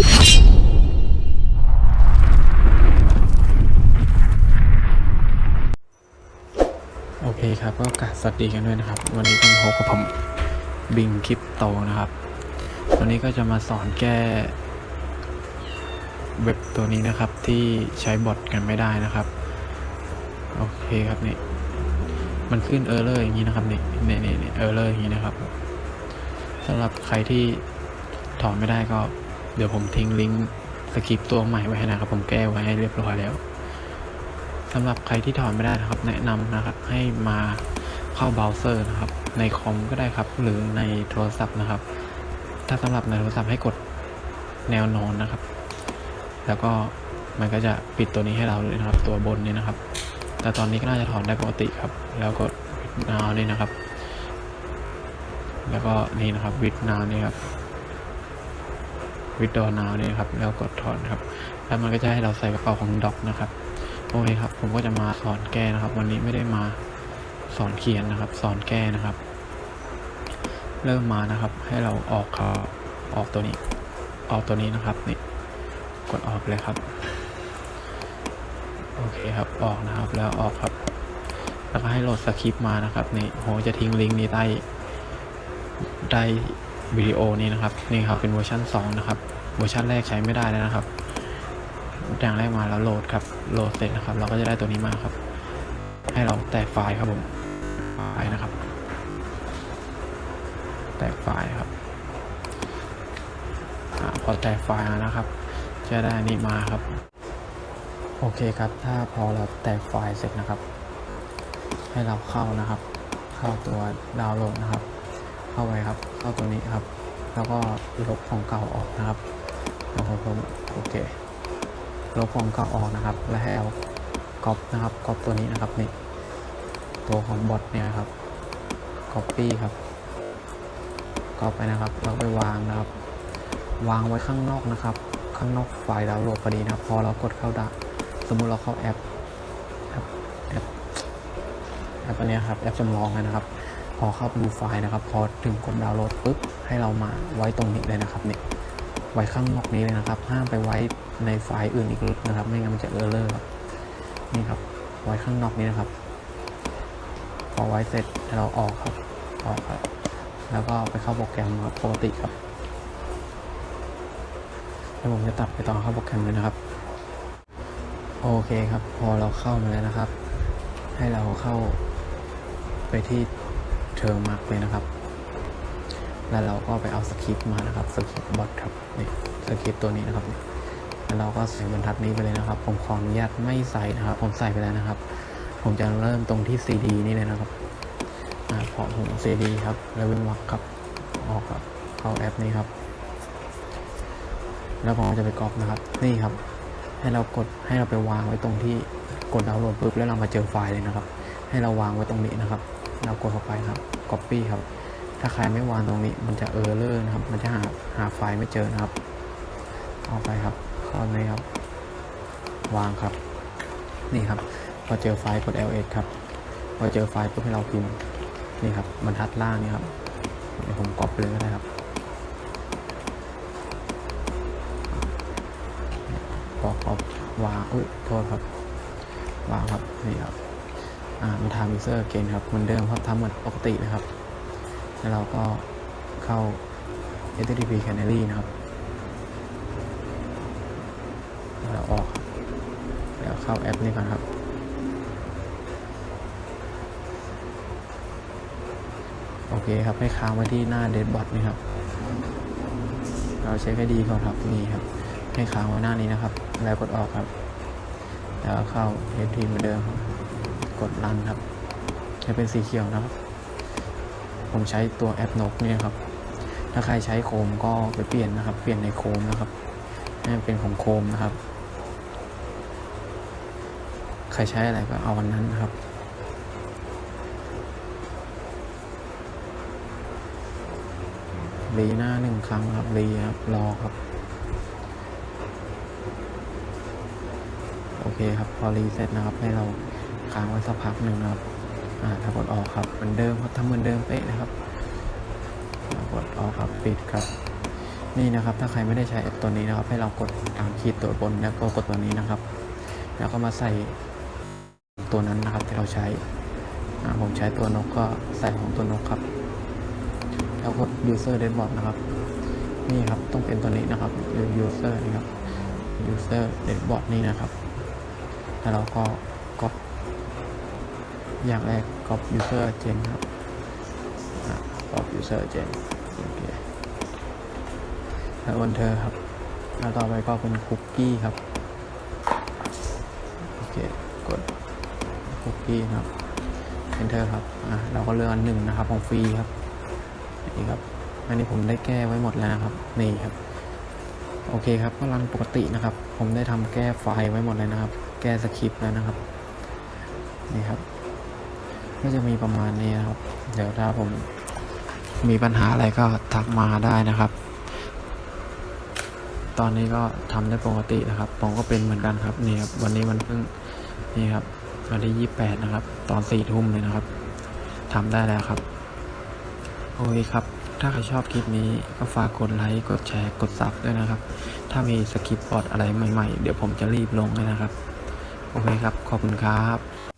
โอเคครับก็กราบสวัสดีกันด้วยนะครับ วันนี้ก็มพบกับผมบิงคลิปโตนะครับ วันนี้ก็จะมาสอนแก้เว็บตัวนี้นะครับที่ใช้บอทกันไม่ได้นะครับ โอเคครับนี่มันขึ้นเออร์เลอร์อย่างนี้นะครับนี่นี่นี่เออร์เลอร์อย่างนี้นะครับสำหรับใครที่ถอนไม่ได้ก็ ดี๋ยวผมทิ้งลิงก์สคริปต์ตัวใหม่ไว้ให้นะครับ ผมแก้ไว้ให้เรียบร้อยแล้วสำหรับใครที่ถอนไม่ได้นะครับ แนะนำนะครับให้มาเข้าเบราว์เซอร์นะครับ ในคอมก็ได้ครับ หรือในโทรศัพท์นะครับ ถ้าสำหรับในโทรศัพท์ให้กดแนวนอนนะครับ แล้วก็มันก็จะปิดตัวนี้ให้เราเลยนะครับ ตัวบนนี้นะครับ แต่ตอนนี้ก็น่าจะถอนได้ปกติครับ แล้วกดนาวนี่นะครับ แล้วก็นี่นะครับวิดนาวนี่ครับ วิดดอนาวนี่ครับ แล้วกดถอนครับ แล้วมันก็จะให้เราใส่กระเป๋าของด็อกนะครับ โอเคครับ ผมก็จะมาสอนแก้นะครับ วันนี้ไม่ได้มาสอนเขียนนะครับ สอนแก้นะครับ เริ่มมานะครับ ให้เราออกเขาออกตัวนี้ ออกตัวนี้นะครับ นี่ กดออกเลยครับ โอเคครับ ออกนะครับ แล้วออกครับ แล้วก็ให้โหลดสคริปต์มานะครับ นี่โหจะทิ้งลิงก์นี้ใต้ใต้ วิดีโอนี้นะครับนี่ครับเป็นเวอร์ชัน2นะครับเวอร์ชันแรกใช้ไม่ได้แล้วนะครับอย่างแรกมาแล้วโหลดครับโหลดเสร็จนะครับ เราก็จะได้ตัวนี้มาครับ ให้เราแตกไฟล์ครับผมไฟล์นะครับ แตกไฟล์ครับอพอแตกไฟล์นะครับ จะได้นนี้มาครับ โอเคครับ ถ้าพอเราแตกไฟล์เสร็จนะครับ ให้เราเข้านะครับ เข้าตัวดาวน์โหลดนะครับ เข้าไปครับ เข้าตัวนี้ครับ แล้วก็ลบของเก่าออกนะครับแล้วผมโอเค ลบของเก่าออกนะครับ และให้เอาก๊อปนะครับก๊อปตัวนี้นะครับนี่ตัวของบอทเนี่ยครับก๊อปปี้ครับก๊อปไปนะครับแล้วไปวางนะครับ วางไว้ข้างนอกนะครับ ข้างนอกไฟล์ดาวน์โหลดพอดีนะพอเรากดเข้าดาสมมุติเราเข้าแอปแอปแอปแอปอันเนี้ยครับแอปจำลองนะครับ พอเข้าไปดูไฟล์นะครับ พอถึงกดดาวน์โหลดปุ๊บให้เรามาไว้ตรงนี้เลยนะครับนี่ไว้ข้างนอกนี้เลยนะครับ ห้ามไปไว้ในไฟล์อื่นอีกนะครับ ไม่งั้นมันจะเออร์เลอร์ครับนี่ครับ ไว้ข้างนอกนี้นะครับ พอไว้เสร็จเราออกครับออกครับแล้วก็ไปเข้าโปรแกรมครับปกติครับแล้วผมจะตัดไปตอนเข้าโปรแกรมเลยนะครับ โอเคครับ พอเราเข้ามาแล้วนะครับ ให้เราเข้าไปที่ เทอร์มาร์กเลยนะครับ แล้วเราก็ไปเอาสคริปต์มานะครับสคริปต์บอทครับนี่สคริปต์ตัวนี้นะครับแล้วเราก็ใส่บรรทัดนี้ไปเลยนะครับ ผมขออนุญาตไม่ใส่นะครับ ผมใส่ไปแล้วนะครับ ผมจะเริ่มตรงที่ CD นี่เลยนะครับอพอผม CD ครับแล้วเว้นวรรคครับออกครับเข้าแอปนี้ครับ แล้วผมจะไปก๊อปนะครับนี่ครับ ให้เรากดให้เราไปวางไว้ตรงที่กดดาวน์โหลดปุ๊บแล้วเรามาเจอไฟล์เลยนะครับ ให้เราวางไว้ตรงนี้นะครับ เรากดเข้าไปครับ Copy ครับ ถ้าใครไม่วางตรงนี้ มันจะเออร์เลอร์นะครับ มันจะหาหาไฟล์ไม่เจอนะครับ เอาไปครับเข้าเลยครับ วางครับ นี่ครับ พอเจอไฟล์กด ls ครับ พอเจอไฟล์ปุ๊บให้เราพิมพ์ นี่ครับบรรทัดล่างนี่ครับ เดี๋ยวผมก๊อปไปเลยก็ได้ครับก๊อปก๊อปวางอุ้ยโทษครับ วางครับ นี่ครับ มาทำ user เกนครับเหมือนเดิมครับทำเหมือนปกตินะครับ แล้วเราก็เข้า HTTP Canary นะครับแล้วออกแล้วเข้าแอปนี้ก่อนครับโอเคครับ ให้ค้างไว้ที่หน้า Deadbot นี่ครับ เราเช็คให้ดีก่อนครับนี่ครับ ให้ค้างไว้หน้านี้นะครับ แล้วกดออกครับ แล้วเข้า HTTP เหมือนเดิมครับ กดรันครับ จะเป็นสีเขียวนะครับ ผมใช้ตัวแอปนกเนี่ยครับ ถ้าใครใช้โคมก็ไปเปลี่ยนนะครับ เปลี่ยนในโคมนะครับให้เป็นของโคมนะครับ ใครใช้อะไรก็เอาวันนั้นนะครับรีหน้าหนึ่งครั้งครับรีครับรอครับ โอเคครับ พอรีเสร็จนะครับให้เรา ค้างไว้สักพักหนึ่งนะครับอ่าถ้ากดออกครับเหมือนเดิมครับทำเหมือนเดิมเป๊ะนะครับกดออกครับปิดครับ นี่นะครับถ้าใครไม่ได้ใช้แอปตัวนี้นะครับ ให้เรากดตามขีดตัวบนแล้วก็กดตัวนี้นะครับ แล้วก็มาใส่ตัวนั้นนะครับที่เราใช้อ่าผมใช้ตัวนกก็ใส่ของตัวนกครับแล้วกด user dashboard นะครับ นี่ครับต้องเป็นตัวนี้นะครับ user นี่ครับ user dashboard นี่นะครับ แล้วเราก็ก๊อป อย่างแรกก๊อป user gen ครับอะก๊อป user gen โอเคแล้ว enter ครับ แล้วต่อไปก็เป็นคุกกี้ครับ โอเค กดคุกกี้ครับ enter ครับ อะ เราก็เลือกอันหนึ่งนะครับ ของฟรีครับ นี่ครับ อันนี้ผมได้แก้ไว้หมดแล้วนะครับ นี่ครับ โอเคครับก็รันปกตินะครับ ผมได้ทำแก้ไฟล์ไว้หมดเลยนะครับ แก้สคริปต์แล้วนะครับ นี่ครับ ก็จะมีประมาณนี้นะครับ เดี๋ยวถ้าผมมีปัญหาอะไรก็ทักมาได้นะครับ ตอนนี้ก็ทำได้ปกตินะครับ ผมก็เป็นเหมือนกันครับนี่ครับวันนี้มันเพิ่งนี่ครับวันที่ยี่แปดนะครับ ตอนสี่ทุ่มเลยนะครับทำได้แล้วครับ โอเคครับ ถ้าใครชอบคลิปนี้ก็ฝากกดไลค์ กดแชร์ กดซับด้วยนะครับ ถ้ามีสคริปต์อดอะไรใหม่ๆ เดี๋ยวผมจะรีบลงเลยนะครับ โอเคครับ ขอบคุณครับ